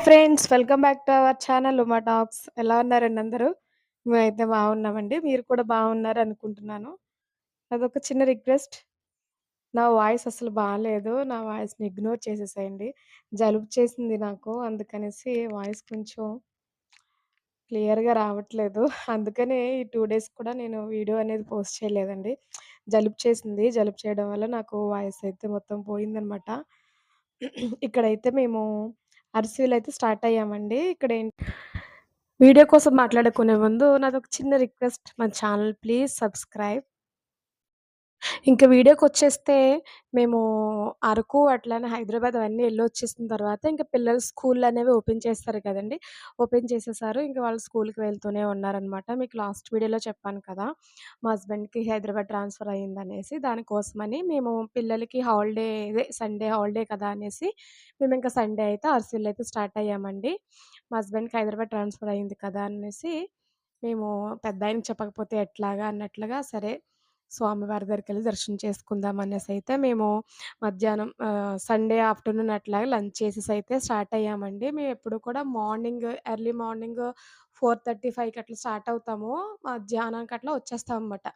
Friends. Welcome back to our channel Uma talks. ఎలా ఉన్నారండి అందరూ? మేమైతే బాగున్నామండి. మీరు కూడా బాగున్నారనుకుంటున్నాను. అదొక చిన్న రిక్వెస్ట్. నా వాయిస్ అసలు బాగాలేదు నా వాయిస్‌ని ఇగ్నోర్ చేసేసేయండి. జలుబు చేసింది నాకు. అందుకనేసి వాయిస్ కొంచెం క్లియర్‌గా రావట్లేదు. అందుకనే ఈ టూ డేస్ కూడా నేను వీడియో అనేది పోస్ట్ చేయలేదండి. జలుబు చేసింది. జలుబు చేయడం వల్ల నాకు వాయిస్ అయితే మొత్తం పోయిందనమాట. ఇక్కడైతే మేము అరిసెలైతే స్టార్ట్ అయ్యామండి. ఇక్కడ వీడియో కోసం మాట్లాడుకునే ముందు నాదొక చిన్న రిక్వెస్ట్. మన ఛానల్ ప్లీజ్ సబ్స్క్రైబ్. ఇంక వీడియోకొచ్చేస్తే మేము అరకు అట్లానే హైదరాబాద్ అవన్నీ వెళ్ళి వచ్చేసిన తర్వాత ఇంక పిల్లల స్కూళ్ళనేవి ఓపెన్ చేస్తారు కదండి ఓపెన్ చేసేసారు. ఇంకా వాళ్ళు స్కూల్కి వెళ్తూనే ఉన్నారనమాట. మీకు లాస్ట్ వీడియోలో చెప్పాను కదా! మా హస్బెండ్‌కి హైదరాబాద్ ట్రాన్స్‌ఫర్ అయ్యిందనేసి దానికోసమని మేము పిల్లలకి హాలిడే ఇదే సండే హాలిడే కదా! అనేసి మేము ఇంకా సండే అయితే అరిసెలైతే స్టార్ట్ అయ్యామండి. మా హస్బెండ్‌కి హైదరాబాద్ ట్రాన్స్‌ఫర్ అయింది కదా! అనేసి మేము పెద్దాయనకి చెప్పకపోతే ఎట్లాగా అన్నట్లుగా సరే స్వామివారి దగ్గరికెళ్ళి దర్శనం చేసుకుందాం అనేసి అయితే మేము మధ్యాహ్నం సండే ఆఫ్టర్‌నూన్ అట్లాగా లంచ్ చేసేసి అయితే స్టార్ట్ అయ్యామండి. మేము ఎప్పుడు కూడా మార్నింగ్ ఎర్లీ మార్నింగ్ 4:35కి అట్లా స్టార్ట్ అవుతాము. మధ్యాహ్నానికి అట్లా వచ్చేస్తామనమాట.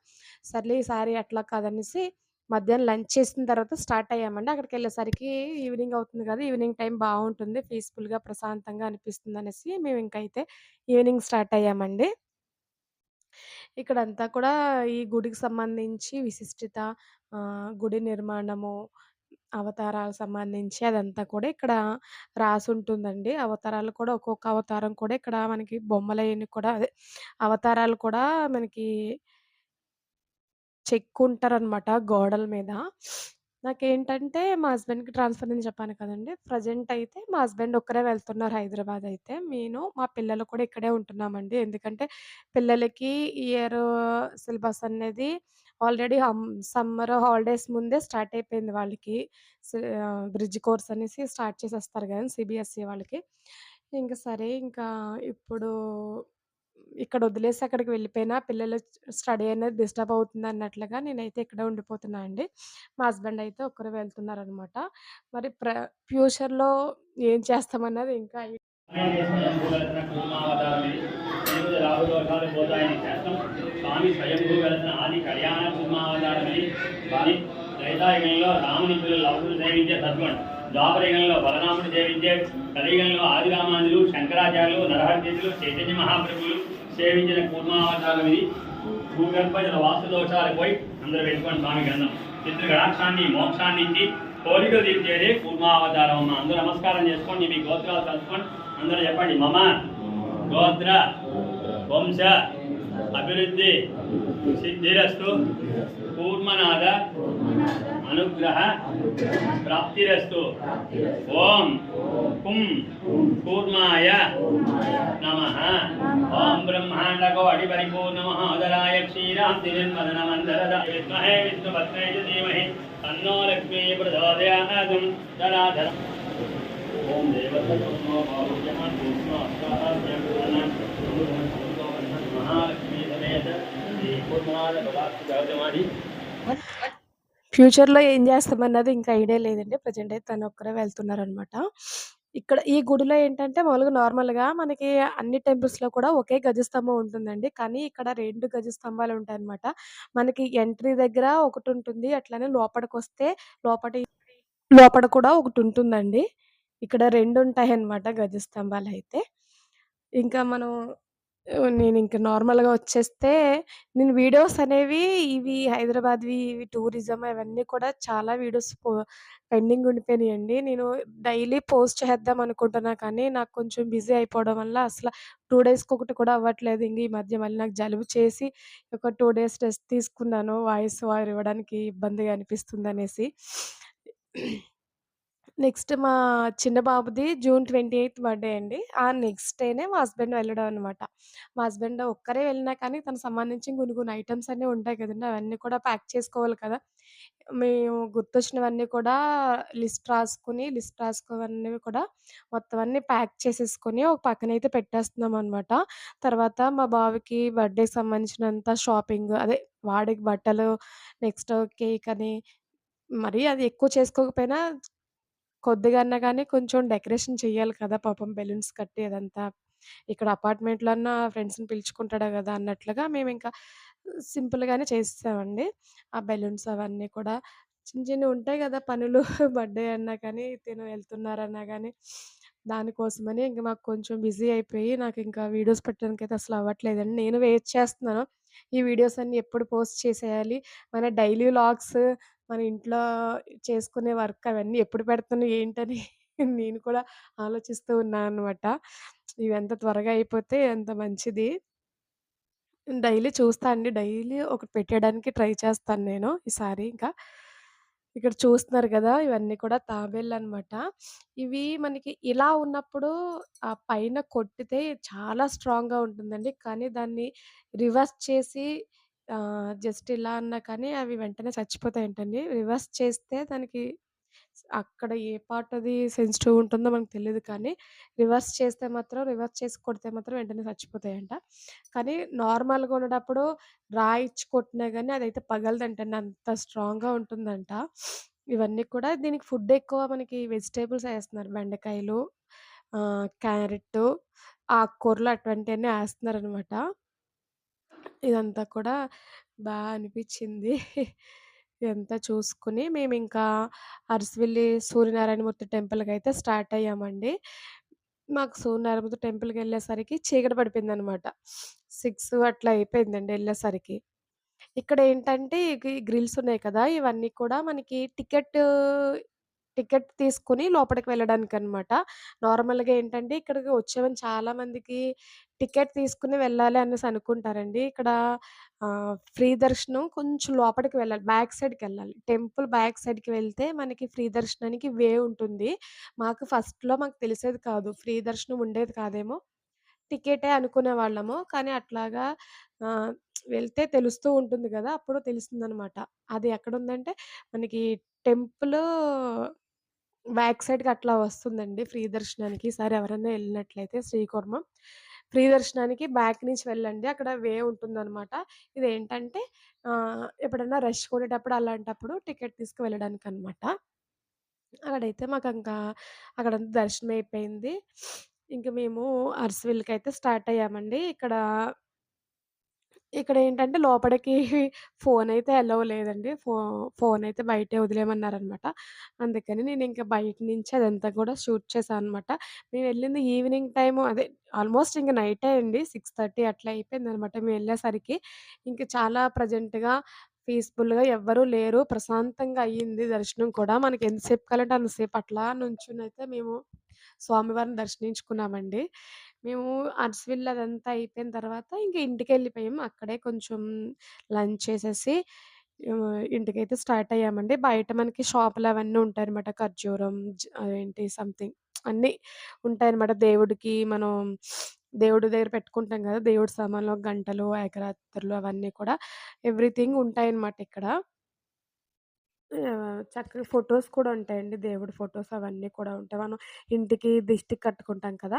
సర్లే ఈసారి అట్లా కాదనేసి మధ్యాహ్నం లంచ్ చేసిన తర్వాత స్టార్ట్ అయ్యామండి. అక్కడికెళ్ళేసరికి ఈవినింగ్ అవుతుంది కదా! ఈవినింగ్ టైం బాగుంటుంది పీస్‌ఫుల్‌గా ప్రశాంతంగా అనిపిస్తుంది అనేసి మేము ఇంకైతే ఈవినింగ్ స్టార్ట్ అయ్యామండి. ఇక్కడంతా కూడా ఈ గుడికి సంబంధించి విశిష్టత గుడి నిర్మాణము, అవతారాలకు సంబంధించి అదంతా కూడా ఇక్కడ రాసుంటుందండి. అవతారాలు కూడా ఒక్కొక్క అవతారం కూడా ఇక్కడ మనకి బొమ్మలయన్నీ కూడా అదే అవతారాలు కూడా మనకి చెక్కుంటారనమాట గోడల మీద. నాకేంటంటే మా హస్బెండ్‌కి ట్రాన్స్‌ఫర్ అని చెప్పాను కదండి ప్రెజెంట్ అయితే మా హస్బెండ్ ఒక్కరే వెళ్తున్నారు హైదరాబాద్ అయితే. నేను, మా పిల్లలు కూడా ఇక్కడే ఉంటున్నామండి. ఎందుకంటే పిల్లలకి ఇయర్ సిలబస్ అనేది ఆల్రెడీ సమ్మర్ హాలిడేస్ ముందే స్టార్ట్ అయిపోయింది వాళ్ళకి. సి బ్రిడ్జ్ కోర్స్ అనేసి స్టార్ట్ చేసేస్తారు కదా! సిబిఎస్ఈ వాళ్ళకి. ఇంకా సరే ఇంకా ఇప్పుడు ఇక్కడ వదిలేసి అక్కడికి వెళ్ళిపోయినా పిల్లల స్టడీ అనేది డిస్టర్బ్ అవుతుంది అన్నట్లుగా నేనైతే ఇక్కడే ఉండిపోతున్నా అండి. మా హస్బెండ్ అయితే ఒక్కరు వెళ్తున్నారనమాట. మరి ప్ర ఫ్యూచర్‌లో ఏం చేస్తామన్నది ఇంకా స్వామి స్వయంభూ వెలసిన ఆది కళ్యాణ కూర్మావతారమని స్వామి త్రేతాయుగంలో రాముని పిల్లలు లవకులు సేవించే సద్గుణ్ ద్వాపరయుగంలో బలరాముడు సేవించే కలియుగంలో ఆదిరామానులు శంకరాచార్యులు నరహరితులు చైతన్య మహాప్రభులు సేవించిన కూర్మావతారం ఇది. భూగర్భ జల వాస్తు దోషాలు పోయి అందరూ పెట్టుకోండి స్వామి గ్రంథం. చిత్ర గణాక్షాన్ని మోక్షాన్ని ఇచ్చి కోరికలు తీర్చేది కూర్మావతారం అమ్మ. అందరూ నమస్కారం చేసుకోండి మీ గోత్రాలు కలుసుకోండి అందరూ చెప్పండి. మమ గోత్ర వంశ అభివృద్ధి సిద్ధిరస్తు కూర్మనాద అనుగ్రహ प्राप्तिरस्तु ओम। कुम। कूर्माय। नमः। ओम ब्रह्मांड को अडि परिपूर्ण नमः अदराय श्रीराम अडिपरिपूर्ण मदन मंदर मंदरदा विद्महे विष्णुपत्ने च धीमहि। तन्नो लक्ष्मी प्रचोदयात् धराधर ओम देवतत्वो भवत्यः सूक्ष्म अस्ताः महालक्ष्मी समेत श्री कुमार बलात् जगतमादि What? ఫ్యూచర్‌లో ఏం చేస్తామన్నది ఇంకా ఐడియా లేదండి. ప్రెజెంట్ అయితే తను ఒక్కరే వెళ్తున్నారనమాట. ఇక్కడ ఈ గుడిలో ఏంటంటే మామూలుగా నార్మల్‌గా మనకి అన్ని టెంపుల్స్‌లో కూడా ఒకే గజస్తంభం ఉంటుందండి. కానీ ఇక్కడ రెండు గజస్తంభాలు ఉంటాయన్నమాట. మనకి ఎంట్రీ దగ్గర ఒకటి ఉంటుంది అట్లనే వస్తే లోపటి లోపల కూడా ఒకటి ఉంటుందండి ఇక్కడ రెండు ఉంటాయి అన్నమాట గజస్తంభాలు అయితే ఇంకా మనం నేను ఇంకా నార్మల్‌గా వచ్చేస్తే నేను వీడియోస్ అనేవి ఇవి హైదరాబాద్‌వి ఇవి టూరిజం అవన్నీ కూడా చాలా వీడియోస్ పో పెండింగ్ ఉండిపోయినాయండి. నేను డైలీ పోస్ట్ చేద్దాం అనుకుంటున్నా కానీ నాకు కొంచెం బిజీ అయిపోవడం వల్ల అసల 2 డేస్‌కొకటి కూడా అవ్వట్లేదు. ఇంక ఈ మధ్య మళ్ళీ నాకు జలుబు చేసి ఒక 2 డేస్ రెస్ట్ తీసుకున్నాను. వాయిస్ ఓవర్ ఇవ్వడానికి ఇబ్బందిగా అనిపిస్తుందనేసి. నెక్స్ట్ మా చిన్న బాబుది జూన్ 28 బర్త్‌డే అండి. ఆ నెక్స్ట్ డేనే మా హస్బెండ్ వెళ్ళడం అనమాట. మా హస్బెండ్ ఒక్కరే వెళ్ళినా కానీ తనకు సంబంధించి కొన్ని కొన్ని ఐటమ్స్ అన్నీ ఉంటాయి కదండీ! అవన్నీ కూడా ప్యాక్ చేసుకోవాలి కదా! మేము గుర్తొచ్చినవన్నీ కూడా లిస్ట్ రాసుకుని లిస్ట్ రాసుకున్నవి కూడా మొత్తం అన్నీ ప్యాక్ చేసేసుకొని ఒక పక్కన అయితే పెట్టేస్తున్నాం అనమాట తర్వాత మా బాబుకి బర్త్‌డేకి సంబంధించినంత షాపింగ్ అదే వాడికి బట్టలు, నెక్స్ట్ కేక్ అని మరి అది ఎక్కువ చేసుకోకపోయినా కొద్దిగా అన్నా కొంచెం డెకరేషన్ చెయ్యాలి కదా! పాపం బెలూన్స్ కట్టి అదంతా. ఇక్కడ అపార్ట్‌మెంట్‌లో అన్నా ఫ్రెండ్స్‌ని పిలుచుకుంటాడు గదా! అన్నట్లుగా మేమింకా సింపుల్‌గానే చేసేసామండి. ఆ బెలూన్స్ అవన్నీ కూడా చిన్న చిన్నవి ఉంటాయి గదా! పనులు బర్త్‌డే అన్నా కానీ, తిను వెళ్తున్నారన్నా గానీ, దానికోసమని ఇంక మాకు కొంచెం బిజీ అయిపోయి నాకింకా వీడియోస్ పెట్టడానికైతే అసలు అవ్వట్లేదండి. నేను వెయిట్ చేస్తున్నాను. ఈ వీడియోస్ అన్నీ ఎప్పుడు పోస్ట్ చేసేయాలి. మన డైలీ వ్లాగ్స్, మన ఇంట్లో చేసుకునే వర్క్ అవన్నీ ఎప్పుడు పెడతాను ఏంటని నేను కూడా ఆలోచిస్తూ ఉన్నాను అనమాట ఇవెంత త్వరగా అయిపోతే అంత మంచిది. డైలీ చూస్తా అండి. డైలీ ఒకటి పెట్టడానికి ట్రై చేస్తాను నేను ఈసారి ఇంకా. ఇక్కడ చూస్తున్నారు కదా ఇవన్నీ కూడా తాబేళ్ళు అనమాట ఇవి మనకి ఇలా ఉన్నప్పుడు ఆ పైన కొట్టితే చాలా స్ట్రాంగ్‌గా ఉంటుందండి. కానీ దాన్ని రివర్స్ చేసి ఆహ్, జస్ట్ ఇలా అన్నా కానీ అవి వెంటనే చచ్చిపోతాయంటండి. రివర్స్ చేస్తే దానికి అక్కడ ఏ పార్ట్ అది సెన్సిటివ్ ఉంటుందో మనకు తెలీదు కానీ, రివర్స్ చేస్తే మాత్రం రివర్స్ చేసి కొడితే మాత్రం వెంటనే చచ్చిపోతాయంట. కానీ నార్మల్‌గా ఉండేటప్పుడు రాయిచ్చి కొట్టినా గాని అదైతే పగలదంటండి. అంత స్ట్రాంగ్‌గా ఉంటుందంట. ఇవన్నీ కూడా దీనికి ఫుడ్ ఎక్కువ మనకి వెజిటబుల్స్ ఏస్తున్నారు. బెండకాయలు, ఆహ్, క్యారెట్టు, ఆకుకూరలు అటువంటియన్నీ ఏస్తున్నారనమాట. ఇదంతా కూడా బా అనిపిచ్చింది. ఇదంతా చూసుకొని మేమింకా అరసవిల్లి సూర్యనారాయణమూర్తి టెంపుల్‌కైతే స్టార్ట్ అయ్యామండి. మాకు సూర్యనారాయణమూర్తి టెంపుల్‌కెళ్ళేసరికి చీకటి పడిపోయిందనమాట. 6 అట్లా అయిపోయిందండి ఎళ్ళేసరికి. ఇక్కడేంటంటే గి గ్రిల్స్ ఉన్నాయి కదా! ఇవన్నీ కూడా మనకి టికెట్ టికెట్ తీసుకొని లోపలికి వెళ్ళడానికి అనమాట నార్మల్‌గా ఏంటంటే ఇక్కడికి వచ్చేవని చాలామందికి టికెట్ తీసుకుని వెళ్ళాలి అనేసి అనుకుంటారండి. ఇక్కడ ఫ్రీ దర్శనం కొంచెం లోపలికి వెళ్ళాలి. బ్యాక్ సైడ్కి వెళ్ళాలి టెంపుల్ బ్యాక్ సైడ్‌కి వెళ్తే మనకి ఫ్రీ దర్శనానికి వే ఉంటుంది. మాకు ఫస్ట్‌లో మాకు తెలిసేది కాదు. ఫ్రీ దర్శనం ఉండేది కాదేమో! టికెటే అనుకునేవాళ్ళము. కానీ అట్లాగా వెళ్తే తెలుస్తూ ఉంటుంది కదా అప్పుడు తెలిసిందనమాట. అది ఎక్కడ ఉందంటే మనకి టెంపుల్ బ్యాక్ సైడ్‌కి అట్లా వస్తుందండి ఫ్రీ దర్శనానికి. ఈసారి ఎవరైనా వెళ్ళినట్లయితే శ్రీకుర్మం ఫ్రీ దర్శనానికి బ్యాక్ నుంచి వెళ్ళండి. అక్కడ వే ఉంటుందనమాట. ఇది ఏంటంటే ఎప్పుడన్నా రష్ కొనేటప్పుడు అలాంటప్పుడు టికెట్ తీసుకు వెళ్ళడానికనమాట. అక్కడైతే ఇంకా అక్కడంతా దర్శనం అయిపోయింది. ఇంక మేము అరసవిల్లికైతే స్టార్ట్ అయ్యామండి. ఇక్కడ ఇక్కడ ఏంటంటే లోపలికి ఫోన్ అయితే అలౌ లేదండి. ఫో ఫోన్ అయితే బయటే వదిలేయమన్నారనమాట. అందుకని నేను ఇంకా బయట నుంచి అదంతా కూడా షూట్ చేశాను అనమాట. మేమెళ్ళింది ఈవినింగ్ టైము అదే ఆల్మోస్ట్ ఇంక నైటే అండి. 6:30 అట్లా మేము వెళ్ళేసరికి ఇంకా చాలా ప్రెజెంట్‌గా, పీస్‌ఫుల్‌గా ఎవ్వరూ లేరు. ప్రశాంతంగా అయ్యింది దర్శనం కూడా. మనకి ఎంతసేపు కాలంటే అంతసేపు అట్లా నుంచునైతే మేము స్వామివారిని దర్శించుకున్నామండి. మేము అరసవిల్లి అదంతా అయిపోయిన తర్వాత ఇంక ఇంటికెళ్ళిపోయాం. అక్కడే కొంచెం లంచ్ చేసేసి ఇంటికైతే స్టార్ట్ అయ్యామండి. బయట మనకి షాపులు అవన్నీ ఉంటాయి అనమాట ఖర్జూరం జ అదేంటి సంథింగ్ అన్నీ ఉంటాయన్నమాట దేవుడికి మనం దేవుడి దగ్గర పెట్టుకుంటాం కదా దేవుడి సామాన్లు, గంటలు, ఏకరాత్రులు అవన్నీ కూడా ఎవ్రీథింగ్ ఉంటాయనమాట ఇక్కడ. చక్కగా ఫొటోస్ కూడా ఉంటాయండి. దేవుడి ఫొటోస్ అవన్నీ కూడా ఉంటాయి. మనం ఇంటికి దిష్టికి కట్టుకుంటాం కదా!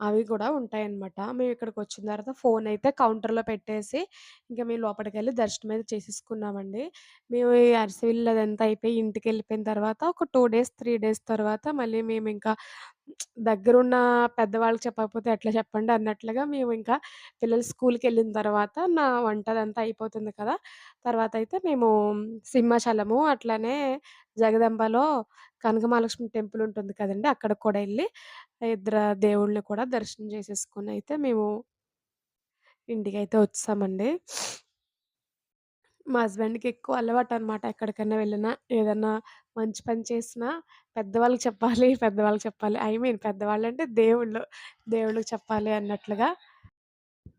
అవి కూడా ఉంటాయన్నమాట. వచ్చిన తర్వాత ఫోన్ అయితే కౌంటర్‌లో పెట్టేసి, ఇంకా మేము లోపలికి వెళ్ళి దర్శనం అయితే చేసేసుకున్నామండి. మేము ఈ అరసవిల్లి అదంతా అయిపోయి ఇంటికి వెళ్ళిపోయిన తర్వాత ఒక టూ డేస్, త్రీ డేస్ తర్వాత మళ్ళీ మేము ఇంకా దగ్గరున్న పెద్దవాళ్ళకి చెప్పకపోతే ఎట్లా చెప్పండి అన్నట్లుగా మేము ఇంకా పిల్లలు స్కూల్కి వెళ్ళిన తర్వాత నా వంట అదంతా అయిపోతుంది కదా! తర్వాత అయితే మేము సింహాచలము, అట్లానే జగదంబలో కనకమహాలక్ష్మి టెంపుల్ ఉంటుంది కదండి అక్కడ కూడా వెళ్ళి ఇద్దరు దేవుళ్ళని కూడా దర్శనం చేసేసుకొనయితే మేము ఇంటికి అయితే వచ్చామండి మా హస్బెండ్‌కి ఎక్కువ అలవాటు అనమాట ఎక్కడికైనా వెళ్ళినా, ఏదన్నా మంచి పని చేసినా పెద్దవాళ్ళకి చెప్పాలి, పెద్దవాళ్ళకి చెప్పాలి. ఐ మీన్ పెద్దవాళ్ళు అంటే దేవుళ్ళు. దేవుళ్ళకి చెప్పాలి అన్నట్లుగా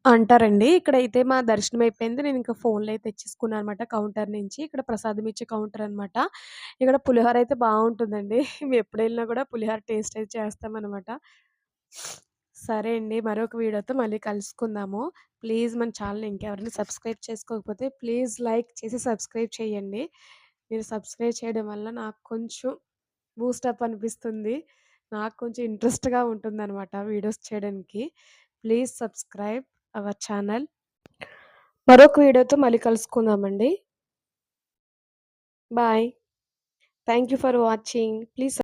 అంటారండి. ఇక్కడైతే మా దర్శనం అయిపోయింది. నేను ఇంకా ఫోన్‌లో అయితే తెచ్చేసుకున్నాననమాట కౌంటర్ నుంచి. ఇక్కడ ప్రసాదం ఇచ్చే కౌంటర్ అనమాట. ఇక్కడ పులిహోర అయితే బావుంటుందండి. మేమెప్పుడెళ్ళినా కూడా పులిహోర టేస్ట్ అయితే చేస్తామనమాట. సరే అండి. మరొక వీడియోతో మళ్ళీ కలుసుకుందాము. ప్లీజ్ మన ఛానెల్‌ని ఇంకెవరైనా సబ్స్క్రైబ్ చేసుకోకపోతే ప్లీజ్ లైక్ చేసి సబ్స్క్రైబ్ చేయండి. మీరు సబ్స్క్రైబ్ చేయడం వల్ల నాకు కొంచెం బూస్టప్ అనిపిస్తుంది. నాకు కొంచెం ఇంట్రెస్ట్‌గా ఉంటుందనమాట వీడియోస్ చేయడానికి. Please subscribe our channel. మరొక వీడియోతో మళ్ళీ కలుసుకుందామండి. Bye. Thank you for watching. Please